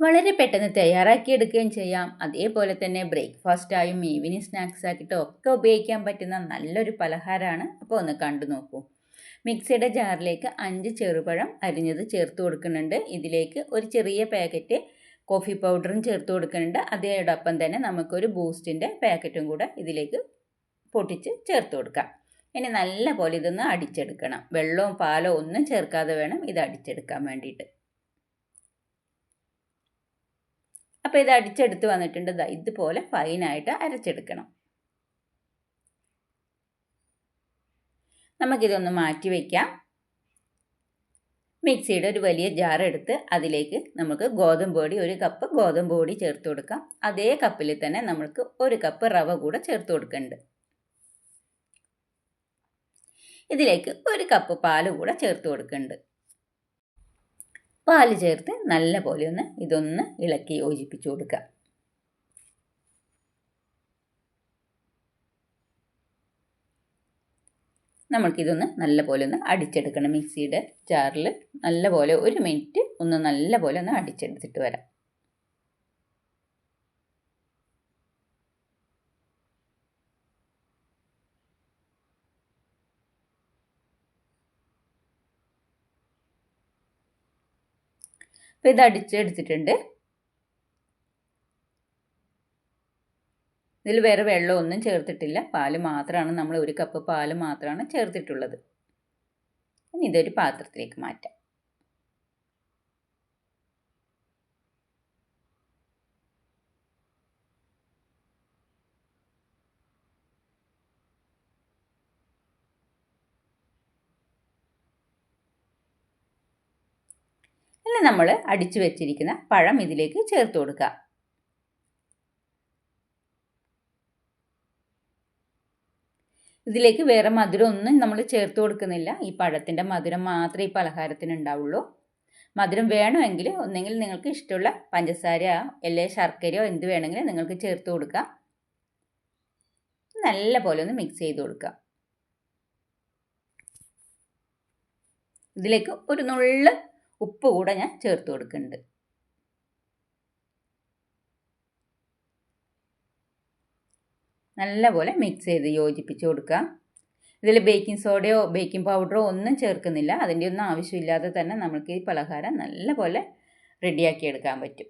വളരെ പെട്ടെന്ന് തയ്യാറാക്കിയെടുക്കുകയും ചെയ്യാം. അതേപോലെ തന്നെ ബ്രേക്ക്ഫാസ്റ്റായും ഈവനിങ് സ്നാക്സ് ആക്കിയിട്ടും ഒക്കെ ഉപയോഗിക്കാൻ പറ്റുന്ന നല്ലൊരു പലഹാരമാണ്. അപ്പോൾ ഒന്ന് കണ്ടു നോക്കൂ. മിക്സിയുടെ ജാറിലേക്ക് അഞ്ച് ചെറുപഴം അരിഞ്ഞത് ചേർത്ത് കൊടുക്കുന്നുണ്ട്. ഇതിലേക്ക് ഒരു ചെറിയ പാക്കറ്റ് കോഫി പൗഡറും ചേർത്ത് കൊടുക്കുന്നുണ്ട്. അതോടൊപ്പം തന്നെ നമുക്കൊരു ബൂസ്റ്റിന്റെ പാക്കറ്റും കൂടെ ഇതിലേക്ക് പൊട്ടിച്ച് ചേർത്ത് കൊടുക്കാം. ഇനി നല്ല പോലെ ഇതൊന്ന് അടിച്ചെടുക്കണം. വെള്ളവും പാലോ ഒന്നും ചേർക്കാതെ വേണം ഇത് അടിച്ചെടുക്കാൻ വേണ്ടിയിട്ട്. അപ്പോൾ ഇത് അടിച്ചെടുത്ത് വന്നിട്ടുണ്ട്. ഇതുപോലെ ഫൈനായിട്ട് അരച്ചെടുക്കണം. നമുക്കിതൊന്ന് മാറ്റി വയ്ക്കാം മിക്സിയുടെ ഒരു വലിയ ജാർ എടുത്ത് അതിലേക്ക് നമുക്ക് ഗോതമ്പ് പൊടി ഒരു കപ്പ് ഗോതമ്പ് പൊടി ചേർത്ത് കൊടുക്കാം. അതേ കപ്പിൽ തന്നെ നമുക്ക് ഒരു കപ്പ് റവ കൂടെ ചേർത്ത് കൊടുക്കുന്നുണ്ട് ഇതിലേക്ക് ഒരു കപ്പ് പാൽ കൂടെ ചേർത്ത് കൊടുക്കുന്നുണ്ട് പാൽ ചേർത്ത് നല്ല പോലെ ഒന്ന് ഇതൊന്ന് ഇളക്കി യോജിപ്പിച്ച് കൊടുക്കുക നമുക്കിതൊന്ന് നല്ല പോലെ ഒന്ന് അടിച്ചെടുക്കണം മിക്സിയുടെ ജാറിൽ നല്ല പോലെ ഒരു മിനിറ്റ് ഒന്ന് നല്ല പോലെ ഒന്ന് അടിച്ചെടുത്തിട്ട് വരാം. അപ്പോൾ ഇത് അടിച്ചെടുത്തിട്ടുണ്ട് ഇതിൽ വേറെ വെള്ളമൊന്നും ചേർത്തിട്ടില്ല. പാൽ മാത്രമാണ് നമ്മൾ ഒരു കപ്പ് പാൽ മാത്രമാണ് ചേർത്തിട്ടുള്ളത്. ഇനി ഇതൊരു പാത്രത്തിലേക്ക് മാറ്റാം. ഇനി നമ്മൾ അടിച്ചു വെച്ചിരിക്കുന്ന പഴം ഇതിലേക്ക് ചേർത്ത് കൊടുക്കുക ഇതിലേക്ക് വേറെ മധുരം ഒന്നും നമ്മൾ ചേർത്ത് കൊടുക്കുന്നില്ല. ഈ പഴത്തിന്റെ മധുരം മാത്രമേ ഈ പലഹാരത്തിന് ഉണ്ടാവുള്ളൂ. മധുരം വേണമെങ്കിൽ ഒന്നെങ്കിൽ നിങ്ങൾക്ക് ഇഷ്ടമുള്ള പഞ്ചസാര അല്ലെ ശർക്കരയോ എന്ത് വേണമെങ്കിലും നിങ്ങൾക്ക് ചേർത്ത് കൊടുക്കാം. നല്ല പോലെ ഒന്ന് മിക്സ് ചെയ്ത് കൊടുക്കുക ഇതിലേക്ക് ഒരു നുള്ള് ഉപ്പ് കൂടെ ഞാൻ ചേർത്ത് കൊടുക്കുന്നുണ്ട്. നല്ലപോലെ മിക്സ് ചെയ്ത് യോജിപ്പിച്ച് കൊടുക്കുക. ഇതിൽ ബേക്കിംഗ് സോഡയോ ബേക്കിംഗ് പൗഡറോ ഒന്നും ചേർക്കുന്നില്ല. അതിന്റെ ഒന്നും ആവശ്യമില്ലാതെ തന്നെ നമുക്ക് ഈ പലഹാരം നല്ലപോലെ റെഡിയാക്കി എടുക്കാൻ പറ്റും.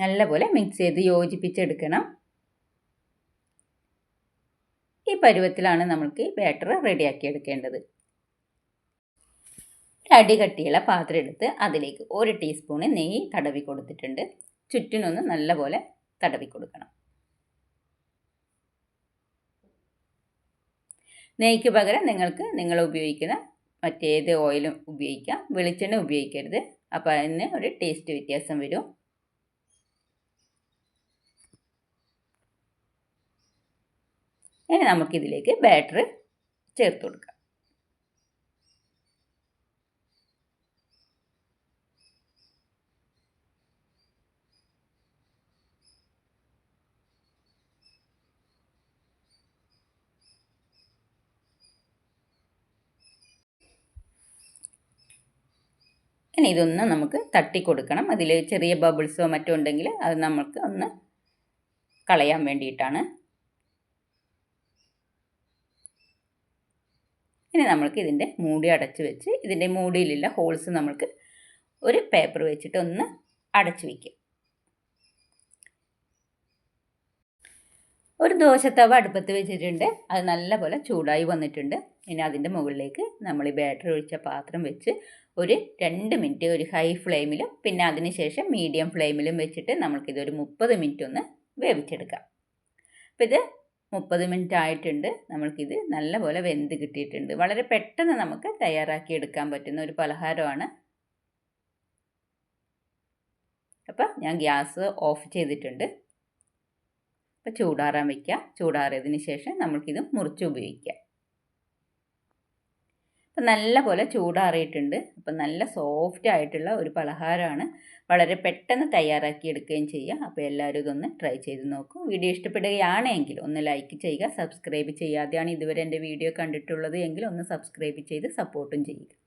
നല്ലപോലെ മിക്സ് ചെയ്ത് യോജിപ്പിച്ചെടുക്കണം. ഈ പരുവത്തിലാണ് നമുക്ക് ബാറ്റർ റെഡിയാക്കി എടുക്കേണ്ടത് അടി കട്ടിയുള്ള പാത്രം എടുത്ത് അതിലേക്ക് ഒരു ടീസ്പൂണ് നെയ്യ് തടവി കൊടുത്തിട്ടുണ്ട്. ചുറ്റിനൊന്ന് നല്ലപോലെ തടവി കൊടുക്കണം. നെയ്ക്ക് പകരം നിങ്ങൾക്ക് നിങ്ങൾ ഉപയോഗിക്കുന്ന മറ്റേത് ഓയിലും ഉപയോഗിക്കാം. വെളിച്ചെണ്ണ ഉപയോഗിക്കരുത്. അപ്പോൾ അതിന് ഒരു ടേസ്റ്റ് വ്യത്യാസം വരും. ഇനി നമുക്കിതിലേക്ക് ബാറ്ററി ചേർത്ത് കൊടുക്കാം. ഇനി ഇതൊന്ന് നമുക്ക് തട്ടി കൊടുക്കണം. അതിൽ ചെറിയ ബബിൾസോ മറ്റോ ഉണ്ടെങ്കിൽ അത് നമുക്ക് ഒന്ന് കളയാൻ വേണ്ടിയിട്ടാണ് ഇനി നമ്മൾക്ക് ഇതിന്റെ മൂടി അടച്ച് വെച്ച് ഇതിന്റെ മൂടിയിലുള്ള ഹോൾസ് നമ്മൾക്ക് ഒരു പേപ്പർ വെച്ചിട്ട് ഒന്ന് അടച്ചു വയ്ക്കും ഒരു ദോശത്തവ അടുപ്പത്ത് വെച്ചിട്ടുണ്ട്. അത് നല്ലപോലെ ചൂടായി വന്നിട്ടുണ്ട്. ഇനി അതിന്റെ മുകളിലേക്ക് നമ്മൾ ഈ ബാറ്ററി ഒഴിച്ച പാത്രം വെച്ച് ഒരു രണ്ട് മിനിറ്റ് ഒരു ഹൈ ഫ്ലെയിമിലും പിന്നെ അതിനുശേഷം മീഡിയം ഫ്ലെയിമിലും വെച്ചിട്ട് നമുക്കിതൊരു മുപ്പത് മിനിറ്റ് ഒന്ന് വേവിച്ചെടുക്കാം. അപ്പോൾ ഇത് മുപ്പത് മിനിറ്റ് ആയിട്ടുണ്ട് നമ്മൾക്കിത് നല്ലപോലെ വെന്ത് കിട്ടിയിട്ടുണ്ട്. വളരെ പെട്ടെന്ന് നമുക്ക് തയ്യാറാക്കി എടുക്കാൻ പറ്റുന്ന ഒരു പലഹാരമാണ്. അപ്പം ഞാൻ ഗ്യാസ് ഓഫ് ചെയ്തിട്ടുണ്ട്. അപ്പോൾ ചൂടാറാൻ വയ്ക്കുക ചൂടാറിയതിന് ശേഷം നമുക്കിത് മുറിച്ച് ഉപയോഗിക്കാം. നല്ല പോലെ ചൂടാറിയിട്ടുണ്ട്. അപ്പം നല്ല സോഫ്റ്റ് ആയിട്ടുള്ള ഒരു പലഹാരമാണ്. വളരെ പെട്ടെന്ന് തയ്യാറാക്കി എടുക്കുകയും ചെയ്യുക അപ്പോൾ എല്ലാവരും ഇതൊന്ന് ട്രൈ ചെയ്ത് നോക്കൂ. വീഡിയോ ഇഷ്ടപ്പെടുകയാണെങ്കിൽ ഒന്ന് ലൈക്ക് ചെയ്യുക സബ്സ്ക്രൈബ് ചെയ്യാതെയാണ് ഇതുവരെ എന്റെ വീഡിയോ കണ്ടിട്ടുള്ളത് എങ്കിൽ ഒന്ന് സബ്സ്ക്രൈബ് ചെയ്ത് സപ്പോർട്ടും ചെയ്യുക.